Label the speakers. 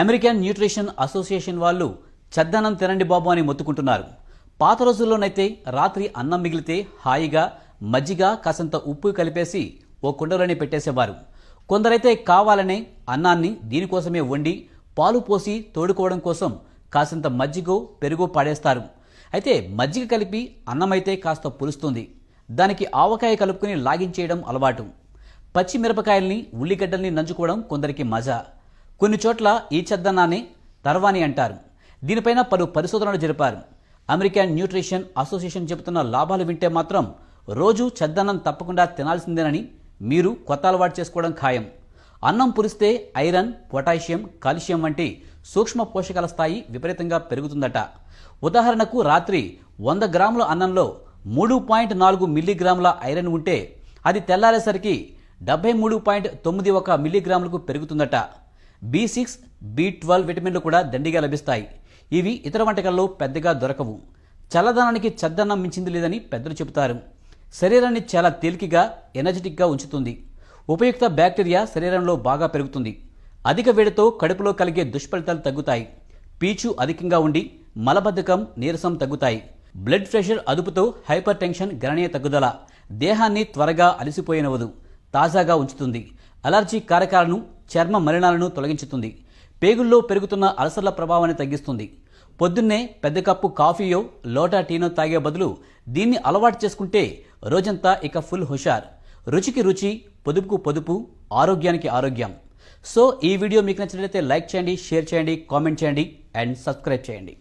Speaker 1: American nutrition association వాళ్ళు చద్దన్నం తినండి బాబు అని మొత్తుకుంటున్నారు. పాత రోజుల్లోనైతే రాత్రి అన్నం మిగిలితే హాయిగా మజ్జిగ కాసంత ఉప్పు కలిపేసి ఓ కుండలోనే పెట్టేసేవారు. కొందరైతే కావాలనే అన్నాన్ని దీనికోసమే వండి పాలు పోసి తోడుకోవడం కోసం కాసంత మజ్జిగో పెరుగో పాడేస్తారు. అయితే మజ్జిగ కలిపి అన్నమైతే కాస్త పులుస్తుంది. దానికి ఆవకాయ కలుపుకుని లాగించేయడం అలవాటు. పచ్చిమిరపకాయల్ని ఉల్లిగడ్డల్ని నంచుకోవడం కొందరికి మజా. కొన్ని చోట్ల ఈ చెద్దన్నాన్ని తర్వాణి అంటారు. దీనిపైన పలు పరిశోధనలు జరిపారు. అమెరికన్ న్యూట్రిషన్ అసోసియేషన్ చెబుతున్న లాభాలు వింటే మాత్రం రోజు చెద్దన్నం తప్పకుండా తినాల్సిందేనని మీరు కొత్త అలవాటు చేసుకోవడం ఖాయం. అన్నం పురిస్తే ఐరన్ పొటాషియం కాల్షియం వంటి సూక్ష్మ పోషకాల స్థాయి విపరీతంగా పెరుగుతుందట. ఉదాహరణకు రాత్రి వంద గ్రాముల అన్నంలో మూడు పాయింట్ నాలుగు మిల్లీగ్రాముల ఐరన్ ఉంటే అది తెల్లారేసరికి డెబ్బై మూడు పాయింట్ తొమ్మిది ఒక మిల్లీగ్రాములకు పెరుగుతుందట. బి సిక్స్ బి ట్వెల్వ్ విటమిన్లు కూడా దండిగా లభిస్తాయి. ఇవి ఇతర వంటకాల్లో పెద్దగా దొరకవు. చల్లదనానికి చద్దన్నం మించింది లేదని పెద్దలు చెబుతారు. శరీరాన్ని చాలా తేలికగా ఎనర్జెటిక్గా ఉంచుతుంది. ఉపయుక్త బ్యాక్టీరియా శరీరంలో బాగా పెరుగుతుంది. అధిక వేడితో కడుపులో కలిగే దుష్ఫలితాలు తగ్గుతాయి. పీచు అధికంగా ఉండి మలబద్ధకం నీరసం తగ్గుతాయి. బ్లడ్ ప్రెషర్ అదుపుతో హైపర్ టెన్షన్ గణనీయ తగ్గుదల దేహాన్ని త్వరగా అలసిపోయినవదు తాజాగా ఉంచుతుంది. అలర్జీ కారకాలను చర్మ మలినాలను తొలగించుతుంది. పేగుల్లో పెరుగుతున్న అలసర్ల ప్రభావాన్ని తగ్గిస్తుంది. పొద్దున్నే పెద్ద కప్పు కాఫీయో లోటా టీనో తాగే బదులు దీన్ని అలవాటు చేసుకుంటే రోజంతా ఇక ఫుల్ హుషార్. రుచికి రుచి పొదుపుకు పొదుపు ఆరోగ్యానికి ఆరోగ్యం. సో ఈ వీడియో మీకు నచ్చినట్లయితే లైక్ చేయండి షేర్ చేయండి కామెంట్ చేయండి అండ్ సబ్స్క్రైబ్ చేయండి.